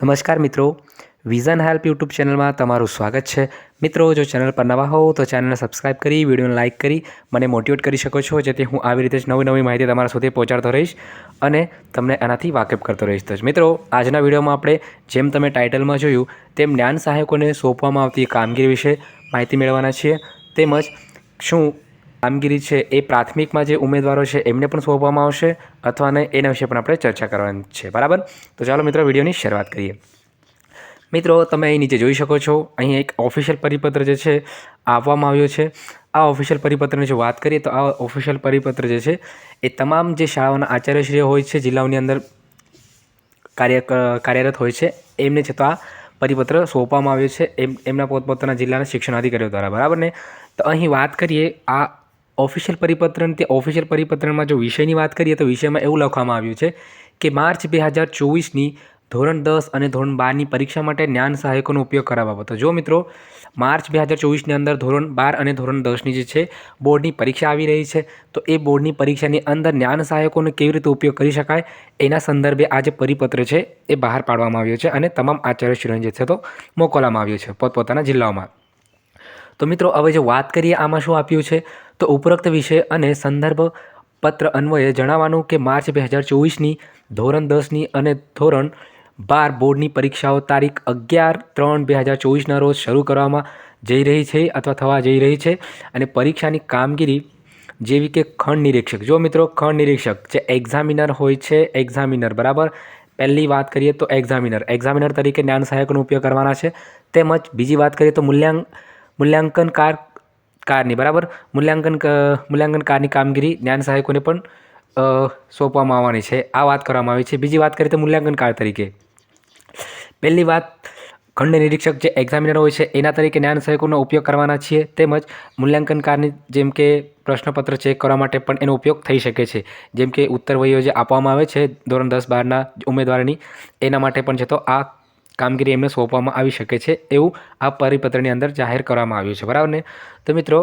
નમસ્કાર મિત્રો. Vision help YouTube ચેનલમાં તમારું સ્વાગત છે. મિત્રો, જો ચેનલ પર નવા હોવ તો ચેનલને સબસ્ક્રાઇબ કરી, વિડીયોને લાઇક કરી, મને મોટિવેટ કરી શકો છો, જેથી હું આવી રીતે જ નવી નવી માહિતી તમારા સુધી પહોંચાડતો રહીશ અને તમને આનાથી વાકેફ કરતો રહીશ તો મિત્રો, આજના વિડીયોમાં આપણે જેમ તમે ટાઇટલમાં જોયું, તેમ જ્ઞાન સહાયકોને સોંપવામાં આવતી કામગીરી વિશે માહિતી મેળવવાના છીએ. તેમજ શું કામગીરી છે એ પ્રાથમિકમાં જે ઉમેદવારો છે એમને પણ સોંપવામાં આવશે અથવા ને એના વિશે પણ આપણે ચર્ચા કરવાની છે. બરાબર? તો ચાલો મિત્રો વિડીયોની શરૂઆત કરીએ. મિત્રો, તમે અહીં નીચે જોઈ શકો છો, અહીં એક ઓફિશિયલ પરિપત્ર જે છે આપવામાં આવ્યો છે. આ ઓફિશિયલ પરિપત્રની જો વાત કરીએ તો આ ઓફિશિયલ પરિપત્ર જે છે એ તમામ જે શાળાઓના આચાર્યશ્રીઓ હોય છે, જિલ્લાઓની અંદર કાર્ય કાર્યરત હોય છે, એમને છે તો આ પરિપત્ર સોંપવામાં આવ્યો છે. એમ, એમના પોતપોતાના જિલ્લાના શિક્ષણ અધિકારીઓ દ્વારા. બરાબર ને? તો અહીં વાત કરીએ આ ઓફિશિયલ પરિપત્ર તે ઓફિશિયલ પરિપત્રમાં જો વિષયની વાત કરીએ તો વિષયમાં એવું લખવામાં આવ્યું છે કે માર્ચ બે હજાર ચોવીસની ધોરણ દસ અને ધોરણ બારની પરીક્ષા માટે જ્ઞાન સહાયકોનો ઉપયોગ કરવા બાબતો જો મિત્રો, માર્ચ બે હજાર ચોવીસની અંદર ધોરણ બાર અને ધોરણ દસની જે છે, બોર્ડની પરીક્ષા આવી રહી છે, તો એ બોર્ડની પરીક્ષાની અંદર જ્ઞાન સહાયકોનો કેવી રીતે ઉપયોગ કરી શકાય, એના સંદર્ભે આ જે પરિપત્ર છે, એ બહાર પાડવામાં આવ્યો છે અને તમામ આચાર્યશ્રીઓને જે છે તો મોકલવામાં આવ્યો છે, પોતપોતાના જિલ્લાઓમાં. તો મિત્રો, હવે જે વાત કરીએ આમાં શું આપ્યું છે, તો ઉપરોક્ત વિષય અને સંદર્ભ પત્ર અન્વયે જણાવવાનું કે માર્ચ બે હજાર ચોવીસની ધોરણ દસની અને ધોરણ બાર બોર્ડની પરીક્ષાઓ તારીખ અગિયાર ત્રણ બે હજાર ચોવીસના રોજ શરૂ કરવામાં જઈ રહી છે અથવા થવા જઈ રહી છે અને પરીક્ષાની કામગીરી જેવી કે ખંડ નિરીક્ષક. જો મિત્રો, ખંડ નિરીક્ષક જે એક્ઝામિનર હોય છે, એક્ઝામિનર, બરાબર? પહેલી વાત કરીએ તો એક્ઝામિનર. એક્ઝામિનર તરીકે જ્ઞાન સહાયકનો ઉપયોગ કરવાના છે. તેમજ બીજી વાત કરીએ તો મૂલ્યાંક મૂલ્યાંકન કાર, કારની, બરાબર? મૂલ્યાંકન મૂલ્યાંકન કારની કામગીરી જ્ઞાન સહાયકોને પણ સોંપવામાં આવવાની છે. આ વાત કરવામાં આવી છે. બીજી વાત કરીએ તો મૂલ્યાંકન કાર તરીકે. પહેલી વાત, ખંડ નિરીક્ષક જે એક્ઝામિનર હોય છે, એના તરીકે જ્ઞાન સહાયકોનો ઉપયોગ કરવાના છીએ. તેમજ મૂલ્યાંકનકારની જેમ કે પ્રશ્નપત્ર ચેક કરવા માટે પણ એનો ઉપયોગ થઈ શકે છે. જેમ કે ઉત્તર વહીઓ જે આપવામાં આવે છે, ધોરણ દસ બારના ઉમેદવારની, એના માટે પણ છે. તો આ કામગીરી એમને સોંપવામાં આવી શકે છે એવું આ પરિપત્રની અંદર જાહેર કરવામાં આવ્યું છે, બરાબર ને? તો મિત્રો,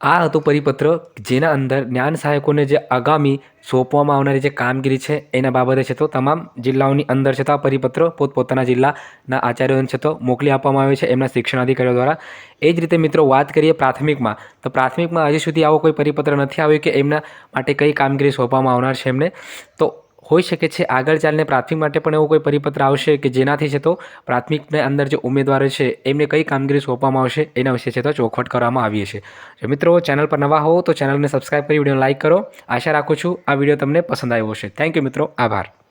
આ હતું પરિપત્ર જેના અંદર જ્ઞાન સહાયકોને જે આગામી સોંપવામાં આવનારી જે કામગીરી છે એના બાબતે છે તો તમામ જિલ્લાઓની અંદર છે તો આ પરિપત્ર પોતપોતાના જિલ્લાના આચાર્યોને છે તો મોકલી આપવામાં આવે છે એમના શિક્ષણ અધિકારીઓ દ્વારા. એ જ રીતે મિત્રો વાત કરીએ પ્રાથમિકમાં, તો પ્રાથમિકમાં હજી સુધી આવો કોઈ પરિપત્ર નથી આવ્યો કે એમના માટે કઈ કામગીરી સોંપવામાં આવનાર છે એમને? તો હોઈ શકે છે આગળ ચાલીને પ્રાથમિક માટે પણ એવો કોઈ પરિપત્ર આવશે કે જેનાથી છે તો પ્રાથમિકને અંદર જે ઉમેદવારો છે, એમને કઈ કામગીરી સોંપવામાં આવશે એના વિશે છે તો ચોખવટ કરવામાં આવી છે. મિત્રો ચેનલ પર નવા હો તો ચેનલને સબસ્ક્રાઈબ કરી વીડિયો લાઇક કરો. આશા રાખું છું આ વીડિયો તમને પસંદ આવ્યો હશે. થેન્ક યુ મિત્રો. આભાર.